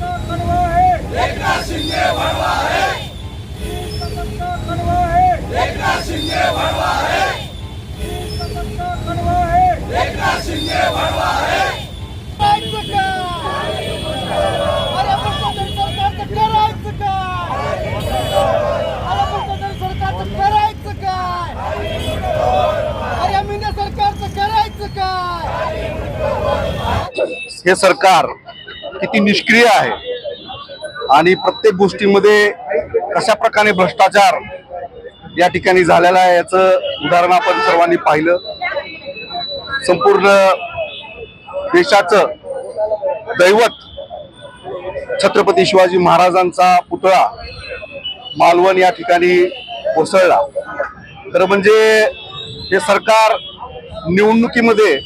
है है है काय अरे हे सरकार किती निष्क्रिय आहे? आणि प्रत्येक गोष्टीमध्ये कशा प्रकारे भ्रष्टाचार या ठिकाणी झालेला आहे याचं उदाहरण आपण सर्वांनी पाहिलं. संपूर्ण देशाचं दैवत छत्रपती शिवाजी महाराजांचा पुतळा मालवण या ठिकाणी कोसळला. तर म्हणजे हे सरकार निवडणुकीमध्ये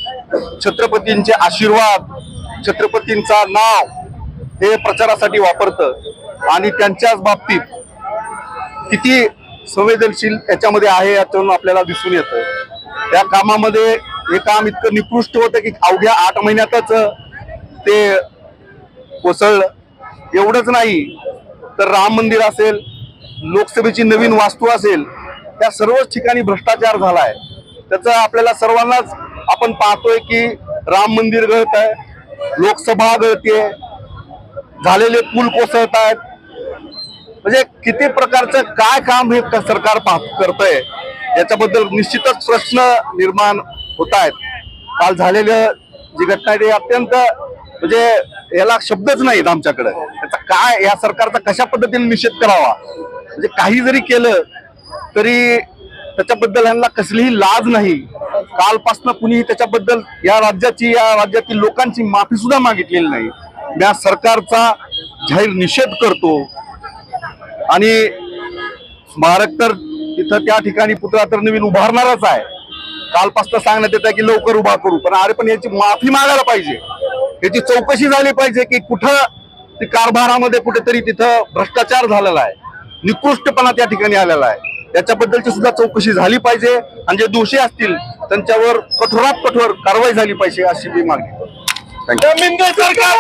छत्रपतींचे आशीर्वाद छत्रपतींचा नाव हे प्रचारासाठी वापरतं. आणि त्यांच्याच बाबतीत किती संवेदनशील याच्यामध्ये आहे यातून आपल्याला दिसून येतं. त्या कामामध्ये हे काम इतकं निकृष्ट होतं की अवघ्या आठ महिन्यातच ते कोसळलं. एवढंच नाही तर राम मंदिर असेल लोकसभेची नवीन वास्तू असेल त्या सर्वच ठिकाणी भ्रष्टाचार झाला आहे त्याचं आपल्याला सर्वांनाच आपण पाहतोय की राम मंदिर गळत आहे लोकसभा गळतीये झालेले पूल कोसळत आहेत. म्हणजे किती प्रकारचं काय काम हे सरकार पाहत करतंय याच्याबद्दल निश्चितच प्रश्न निर्माण होत आहेत. काल झालेलं जी घटना आहे ती अत्यंत म्हणजे याला शब्दच नाहीत आमच्याकडे. त्याचा काय या सरकारचा कशा पद्धतीने निषेध करावा? म्हणजे काही जरी केलं तरी त्याच्याबद्दल यांना कसलीही लाज नाही. कालपासनं कुणीही त्याच्याबद्दल या राज्याची या राज्यातील लोकांची माफी सुद्धा मागितलेली नाही. मी या सरकारचा जाहीर निषेध करतो. आणि स्मारक तर तिथं त्या ठिकाणी पुतळा तर नवीन उभारणारच आहे. कालपासून सांगण्यात येतं की लवकर उभा करू. पण अरे पण याची माफी मागायला पाहिजे. याची चौकशी झाली पाहिजे की कुठं ती कारभारामध्ये कुठेतरी तिथं भ्रष्टाचार झालेला आहे. निकृष्टपणा त्या ठिकाणी आलेला आहे. याच्याबद्दलची सुद्धा चौकशी झाली पाहिजे. आणि जे दोषी असतील त्यांच्यावर कठोरात कठोर कारवाई झाली पाहिजे अशी मी मागणी थँक्यू सरकार